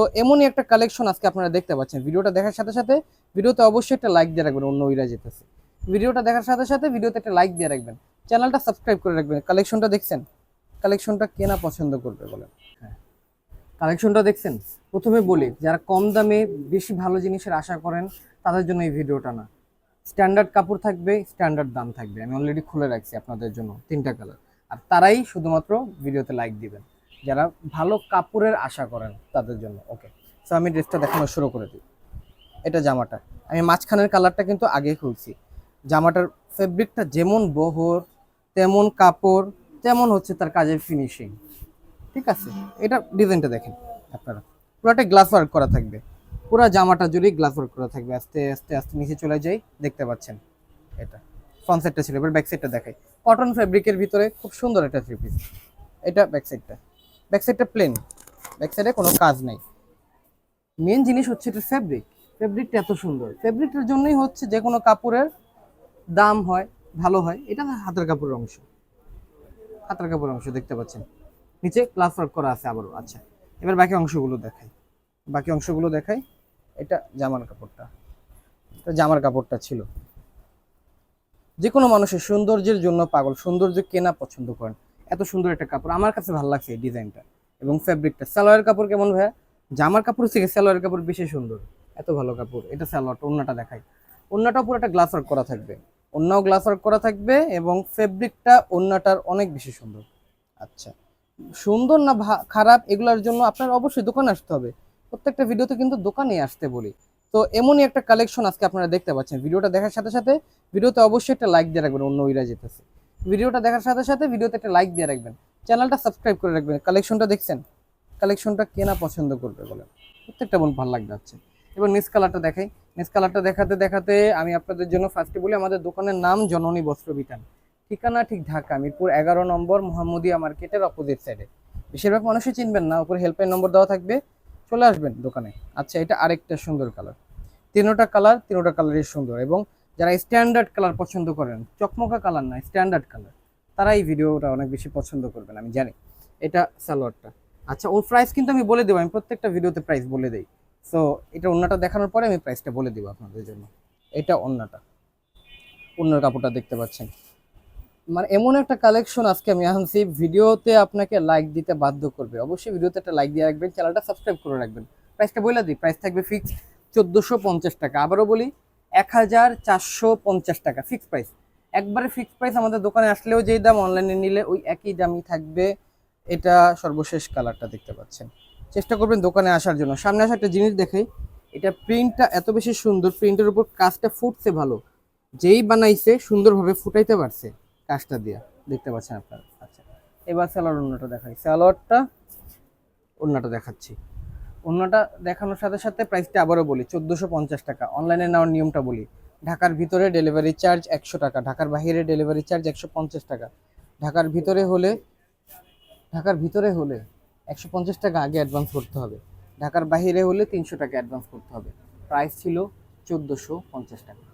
তো এমনই একটা কালেকশন আজকে আপনারা দেখতে পাচ্ছেন। ভিডিওটা দেখার সাথে সাথে ভিডিওতে অবশ্যই একটা লাইক দিয়ে রাখবেন, অন্য ওইরা যেতেছে। ভিডিওটা দেখার সাথে সাথে ভিডিওতে একটা লাইক দিয়ে রাখবেন। চ্যানেলটা সাবস্ক্রাইব করে রাখবেন। কালেকশনটা দেখছেন? কালেকশনটা কেনা পছন্দ করবে বলেন? হ্যাঁ। কালেকশনটা দেখছেন? প্রথমে বলি, যারা কম দামে বেশি ভালো জিনিসের আশা করেন, তাদের জন্য এই ভিডিওটা না। স্ট্যান্ডার্ড কাপড় থাকবে স্ট্যান্ডার্ড দাম থাকবে। আমি অলরেডি খুলে রাখছি আপনাদের জন্য তিনটা কালার আর তারাই শুধুমাত্র ভিডিওতে লাইক দিবেন। যারা ভালো কাপড়ের আশা করেন তাদের জন্য। ওকে সো আমি ড্রেসটা দেখানো শুরু করে দিই। এটা জামাটা। আমি মাঝখানের কালারটা কিন্তু আগেই খুলছি। জামাটার ফেব্রিকটা যেমন বহর, তেমন কাপড়, তেমন হচ্ছে তার কাজের ফিনিশিং ঠিক আছে? এটা ডিজাইনটা দেখেন আপনারা। পুরোটা গ্লাস ওয়ার্ক করা থাকবে। পুরো জামাটা জুড়েই গ্লাস ওয়ার্ক করা থাকবে। আস্তে আস্তে আস্তে নিচে চলে যাই, দেখতে পাচ্ছেন এটা। ফ্রন্ট সাইডটা ছিল, এবার ব্যাক সাইডটা দেখাই। কটন ফেব্রিকের ভিতরে খুব সুন্দর একটা থ্রি পিস এটা ব্যাক সাইডটা ব্যাক সাইডটা প্লেন ব্যাক সাইডে কোনো কাজ নাই। মেন জিনিস হচ্ছে এটা ফেব্রিক ফেব্রিকটা এত সুন্দর। ফেব্রিকটার জন্যই হচ্ছে যে কোনো কাপড়ের দাম হয়, ভালো হয়, এটা হাতের কাপড়ের অংশ। হাতের কাপড়ের অংশ দেখতে পাচ্ছেন। নিচে ক্লাস ওয়ার্ক করা আছে আবারও। আচ্ছা এবার বাকি অংশগুলো দেখাই। বাকি অংশগুলো দেখাই। এটা জামার কাপড়টা। এটা জামার কাপড়টা ছিল। যে কোনো মানুষের সৌন্দর্যের জন্য পাগল, সৌন্দর্য কেনা পছন্দ করেন। এত সুন্দর একটা কাপড়। আমার কাছে ভালো লাগছে এই ডিজাইনটা এবং ফ্যাব্রিকটা সালোয়ারের কাপড় কেমন ভাইয়া? জামার কাপড় থেকে সালোয়ারের কাপড় বেশি সুন্দর। এত ভালো কাপড়। এটা সালোয়ারটা অন্যটা দেখাই। অন্যটা পুরো একটা গ্লাস ওয়ার্ক করা থাকবে। অন্যও গ্লাস ওয়ার্ক করা থাকবে এবং ফেব্রিকটা অন্যটার অনেক বেশি সুন্দর। আচ্ছা। সুন্দর না খারাপ এগুলোর জন্য আপনার অবশ্যই দোকানে আসতে হবে। প্রত্যেকটা ভিডিওতে কিন্তু দোকানে আসতে বলি। তো এমনই একটা কালেকশন আজকে আপনারা দেখতে পাচ্ছেন। ভিডিওটা দেখার সাথে সাথে ভিডিওতে অবশ্যই একটা লাইক দিয়ে রাখবেন, অন্য ওইরা যেতেছে। ভিডিওটা দেখার সাথে সাথে ভিডিওতে একটা লাইক দিয়ে রাখবেন। চ্যানেলটা সাবস্ক্রাইব করে রাখবেন। কালেকশনটা দেখছেন? কালেকশনটা কেনা পছন্দ করবে বলেন? প্রত্যেকটা মন ভালো লাগবে আছে এবার নিস কালারটা দেখাই। নিস কালারটা দেখাতে দেখাতে আমি আপনাদের জন্য ফার্স্টে বলি, আমাদের দোকানের নাম জননী বস্ত্র বিতান ঠিকানা ঠিক ঢাকা, মিরপুর এগারো নম্বর মোহাম্মদিয়া মার্কেটের অপোজিট সাইডে বেশিরভাগ মানুষই চিনবেন না, উপরে হেল্পলাইন নম্বর দেওয়া থাকবে। চলে আসবেন দোকানে। আচ্ছা এটা আরেকটা সুন্দর কালার তিনোটা কালার তিনোটা কালারই সুন্দর এবং যারা স্ট্যান্ডার্ড কালার পছন্দ করেন, চকমকা কালার না স্ট্যান্ডার্ড কালার তারা এই ভিডিওটা অনেক বেশি পছন্দ করবেন, আমি জানি। এটা সালোয়ারটা। আচ্ছা ওর প্রাইস কিন্তু আমি বলে দেবো, আমি প্রত্যেকটা ভিডিওতে প্রাইস বলে দিই। সো এটা অন্যটা দেখানোর পরে আমি প্রাইসটা বলে দেবো আপনাদের জন্য। এটা অন্যটা অন্যের কাপড়টা দেখতে পাচ্ছেন। মানে এমন একটা কালেকশন আজকে আমি আনছি, ভিডিওতে আপনাকে লাইক দিতে বাধ্য করবে। অবশ্যই ভিডিওতে একটা লাইক দিয়ে রাখবেন চ্যানেলটা সাবস্ক্রাইব করে রাখবেন। প্রাইসটা বলে দিই প্রাইস থাকবে ফিক্সড চোদ্দোশো টাকা। আবারও বলি এক হাজার চারশো পঞ্চাশ টাকা ফিক্স প্রাইস একবারে ফিক্স প্রাইস আমাদের দোকানে আসলেও যেই দাম অনলাইনে নিলে ওই একই দামই থাকবে। এটা সর্বশেষ কালারটা দেখতে পাচ্ছেন। চেষ্টা করবেন দোকানে আসার জন্য। সামনে আসা একটা জিনিস দেখাই। এটা প্রিন্টটা এত বেশি সুন্দর। প্রিন্টের উপর কাজটা ফুটছে ভালো। যেই বানাইছে সুন্দরভাবে ফুটাইতে পারছে কাজটা দিয়া। দেখতে পাচ্ছেন আপনারা। আচ্ছা। এবার স্যালোয়ার অন্যটা দেখাই। স্যালোয়ারটা অন্যটা দেখাচ্ছি। অন্যটা দেখানোর সাথে সাথে প্রাইসটা আবারও বলি, চোদ্দোশো পঞ্চাশ টাকা। অনলাইনে নেওয়ার নিয়মটা বলি, ঢাকার ভিতরে ডেলিভারি চার্জ একশো টাকা, ঢাকার বাইরে ডেলিভারি চার্জ একশো পঞ্চাশ টাকা। ঢাকার ভিতরে হলে, ঢাকার ভিতরে হলে একশো পঞ্চাশ টাকা আগে অ্যাডভান্স করতে হবে। ঢাকার বাহিরে হলে তিনশো টাকা অ্যাডভান্স করতে হবে। প্রাইস ছিল চোদ্দোশো পঞ্চাশ টাকা।